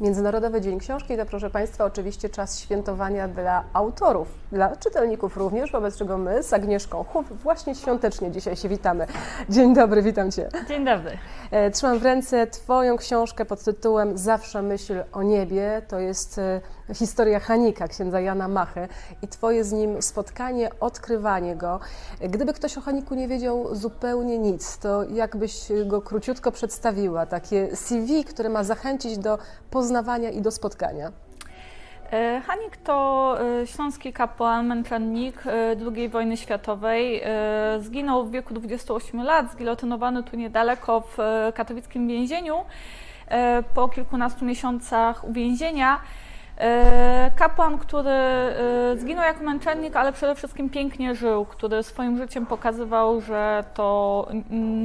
Międzynarodowy Dzień Książki to, proszę Państwa, oczywiście czas świętowania dla autorów, dla czytelników również, wobec czego my z Agnieszką Chów właśnie świątecznie dzisiaj się witamy. Dzień dobry, witam Cię. Dzień dobry. E, Trzymam w ręce Twoją książkę pod tytułem Zawsze myśl o niebie. To jest e, historia Hanika, księdza Jana Machy i Twoje z nim spotkanie, odkrywanie go. Gdyby ktoś o Haniku nie wiedział zupełnie nic, to jakbyś go króciutko przedstawiła? Takie CV, które ma zachęcić do poznawania i do spotkania. E, Hanik to e, śląski kapłan, męczennik e, II wojny światowej. Zginął w wieku 28 lat, zgilotynowany tu niedaleko w katowickim więzieniu po kilkunastu miesiącach uwięzienia. E, Kapłan, który e, zginął jako męczennik, ale przede wszystkim pięknie żył, który swoim życiem pokazywał, że to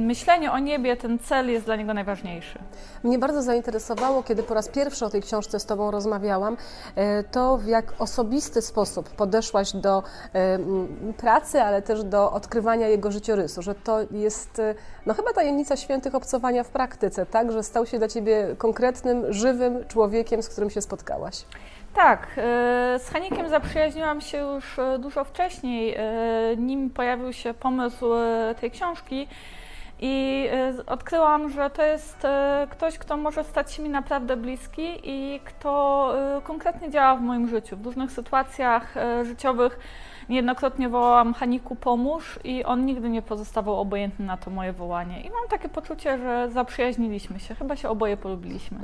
myślenie o niebie, ten cel jest dla niego najważniejszy. Mnie bardzo zainteresowało, kiedy po raz pierwszy o tej książce z Tobą rozmawiałam, e, to w jak osobisty sposób podeszłaś do pracy, ale też do odkrywania jego życiorysu, że to jest no chyba tajemnica świętych obcowania w praktyce, tak, że stał się dla Ciebie konkretnym, żywym człowiekiem, z którym się spotkałaś. Tak, e, z Hanikiem zaprzyjaźniłam się już e, dużo wcześniej, e, nim pojawił się pomysł tej książki i odkryłam, że to jest ktoś, kto może stać się mi naprawdę bliski i kto konkretnie działa w moim życiu. W różnych sytuacjach życiowych niejednokrotnie wołałam Haniku pomóż i on nigdy nie pozostawał obojętny na to moje wołanie. I mam takie poczucie, że zaprzyjaźniliśmy się, chyba się oboje polubiliśmy.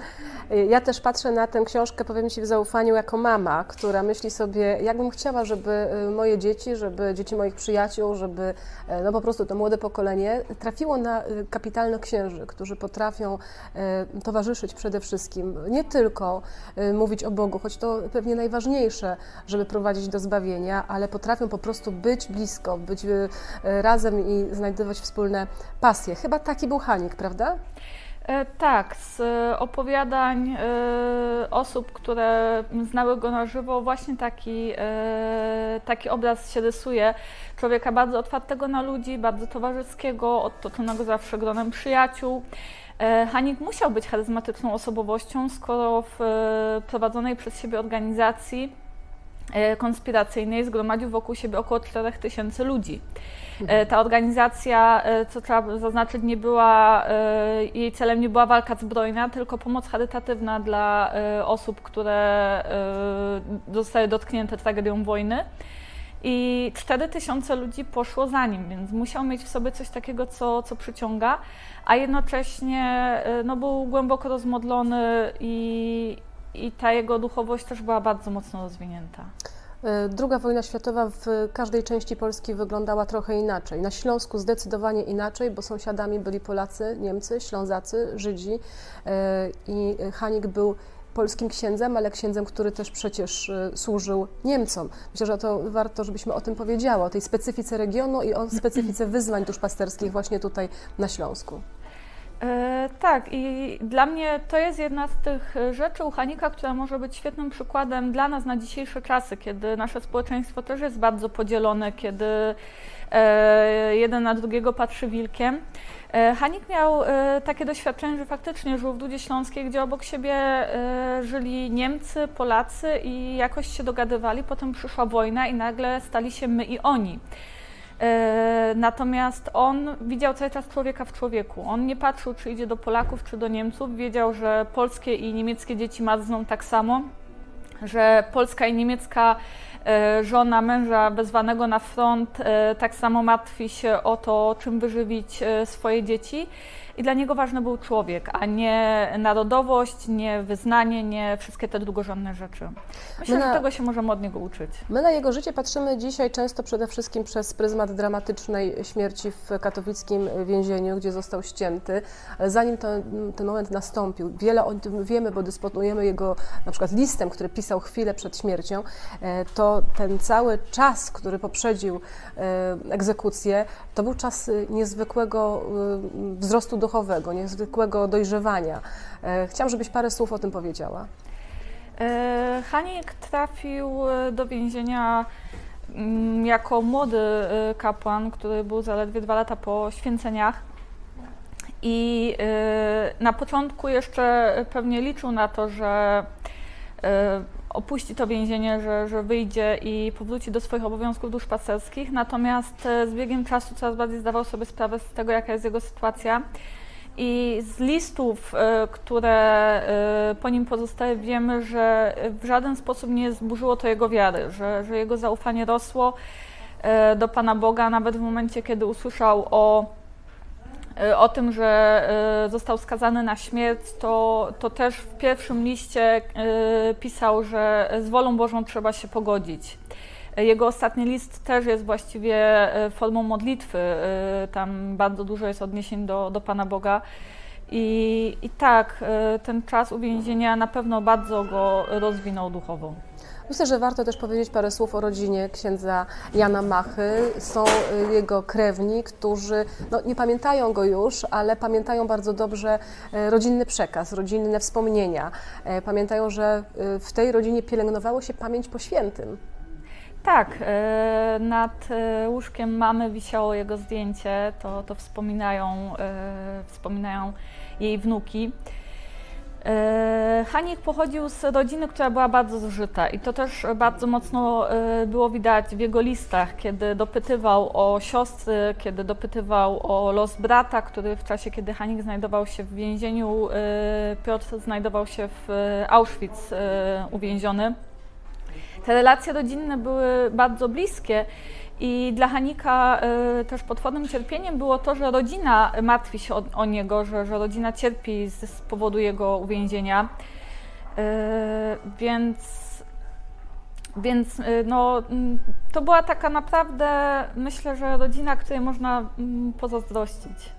E, Ja też patrzę na tę książkę, powiem Ci w zaufaniu, jako mama, która myśli sobie, jakbym chciała, żeby e, moje dzieci, żeby dzieci moich przyjaciół, żeby e, no po prostu to młode pokolenie trafiło na kapitalnych księży, którzy potrafią towarzyszyć przede wszystkim, nie tylko mówić o Bogu, choć to pewnie najważniejsze, żeby prowadzić do zbawienia, ale potrafią po prostu być blisko, być e, razem i znajdować wspólne pasje. Chyba taki był Hanik, prawda? E, Tak, z e, opowiadań e, osób, które znały go na żywo, właśnie taki, taki obraz się rysuje. Człowieka bardzo otwartego na ludzi, bardzo towarzyskiego, otoczonego zawsze gronem przyjaciół. Hanik musiał być charyzmatyczną osobowością, skoro w prowadzonej przez siebie organizacji konspiracyjnej zgromadził wokół siebie około 4000 ludzi. E, Ta organizacja, e, co trzeba zaznaczyć, nie była, e, jej celem nie była walka zbrojna, tylko pomoc charytatywna dla e, osób, które e, zostały dotknięte tragedią wojny. I 4000 ludzi poszło za nim, więc musiał mieć w sobie coś takiego, co, co przyciąga, a jednocześnie e, no, był głęboko rozmodlony i, i ta jego duchowość też była bardzo mocno rozwinięta. E, Druga wojna światowa w każdej części Polski wyglądała trochę inaczej. Na Śląsku zdecydowanie inaczej, bo sąsiadami byli Polacy, Niemcy, Ślązacy, Żydzi e, i Hanik był polskim księdzem, ale księdzem, który też przecież e, służył Niemcom. Myślę, że to warto, żebyśmy o tym powiedziały, o tej specyfice regionu i o specyfice wyzwań duszpasterskich właśnie tutaj na Śląsku. E, tak, i dla mnie to jest jedna z tych rzeczy u Hanika, która może być świetnym przykładem dla nas na dzisiejsze czasy, kiedy nasze społeczeństwo też jest bardzo podzielone, kiedy e, jeden na drugiego patrzy wilkiem. E, Hanik miał takie doświadczenie, że faktycznie żył w Dudzie Śląskiej, gdzie obok siebie żyli Niemcy, Polacy i jakoś się dogadywali. Potem przyszła wojna i nagle stali się my i oni. E, Natomiast on widział cały czas człowieka w człowieku. On nie patrzył, czy idzie do Polaków, czy do Niemców. Wiedział, że polskie i niemieckie dzieci marzną tak samo, że polska i niemiecka e, żona męża wezwanego na front e, tak samo martwi się o to, czym wyżywić swoje dzieci. I dla niego ważny był człowiek, a nie narodowość, nie wyznanie, nie wszystkie te drugorzędne rzeczy. Myślę, My na- że tego się możemy od niego uczyć. My na jego życie patrzymy dzisiaj często przede wszystkim przez pryzmat dramatycznej śmierci w katowickim więzieniu, gdzie został ścięty. Ale Zanim to, ten moment nastąpił, wiele o tym wiemy, bo dysponujemy jego na przykład listem, który pisał chwilę przed śmiercią, e, to ten cały czas, który poprzedził e, egzekucję, to był czas e, niezwykłego wzrostu duchowego, niezwykłego dojrzewania. E, Chciałam, żebyś parę słów o tym powiedziała. E, Hanik trafił e, do więzienia mm, jako młody kapłan, który był zaledwie dwa lata po święceniach. I na początku jeszcze pewnie liczył na to, że opuści to więzienie, że, że wyjdzie i powróci do swoich obowiązków duszpasterskich. Natomiast y, z biegiem czasu coraz bardziej zdawał sobie sprawę z tego, jaka jest jego sytuacja. I z listów, y, które y, po nim pozostały, wiemy, że w żaden sposób nie zburzyło to jego wiary, że, że jego zaufanie rosło do Pana Boga, nawet w momencie, kiedy usłyszał o, o tym, że y, został skazany na śmierć, to, to też w pierwszym liście y, pisał, że z wolą Bożą trzeba się pogodzić. Jego ostatni list też jest właściwie e, formą modlitwy. e, Tam bardzo dużo jest odniesień do, do Pana Boga. I, I tak, e, ten czas uwięzienia na pewno bardzo go rozwinął duchowo. Myślę, że warto też powiedzieć parę słów o rodzinie księdza Jana Machy. Są y, jego krewni, którzy no, nie pamiętają go już, ale pamiętają bardzo dobrze e, rodzinny przekaz, rodzinne wspomnienia. E, Pamiętają, że y, w tej rodzinie pielęgnowało się pamięć po świętym. Tak, e, nad łóżkiem mamy wisiało jego zdjęcie, to, to wspominają, wspominają jej wnuki. E, Hanik pochodził z rodziny, która była bardzo zużyta i to też bardzo mocno e, było widać w jego listach, kiedy dopytywał o siostry, kiedy dopytywał o los brata, który w czasie, kiedy Hanik znajdował się w więzieniu, e, Piotr znajdował się w Auschwitz uwięziony. Te relacje rodzinne były bardzo bliskie i dla Hanika y, też potwornym cierpieniem było to, że rodzina martwi się o, o niego, że, że rodzina cierpi z, z powodu jego uwięzienia. Y, więc więc y, no, mm, to była taka naprawdę, myślę, że rodzina, której można mm, pozazdrościć.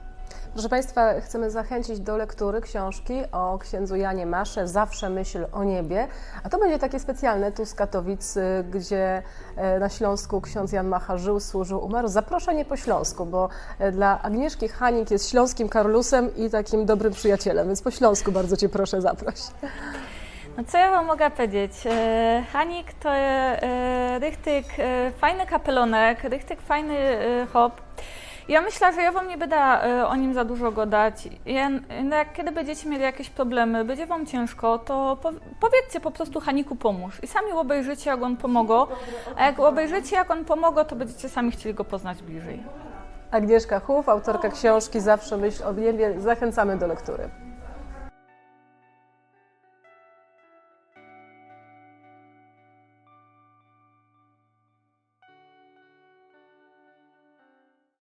Proszę Państwa, chcemy zachęcić do lektury książki o księdzu Janie Masze, Zawsze myśl o niebie. A to będzie takie specjalne tu z Katowic, y, gdzie e, na Śląsku ksiądz Jan Macha żył, służył, umarł. Zaproszenie po Śląsku, bo e, dla Agnieszki Hanik jest śląskim Karlusem i takim dobrym przyjacielem, więc po Śląsku bardzo Cię proszę zaproś. No co ja Wam mogę powiedzieć? E, Hanik to rychtyk, fajny kapelonek, rychtyk fajny hop. Ja myślę, że ja Wam nie będę e, o nim za dużo gadać. Ja, no kiedy będziecie mieli jakieś problemy, będzie Wam ciężko, to po, powiedzcie po prostu Haniku pomóż. I sami obejrzycie, jak on pomogło. A jak obejrzycie, jak on pomogło, to będziecie sami chcieli go poznać bliżej. Agnieszka Huf, autorka książki Zawsze myśl o niebie. Zachęcamy do lektury.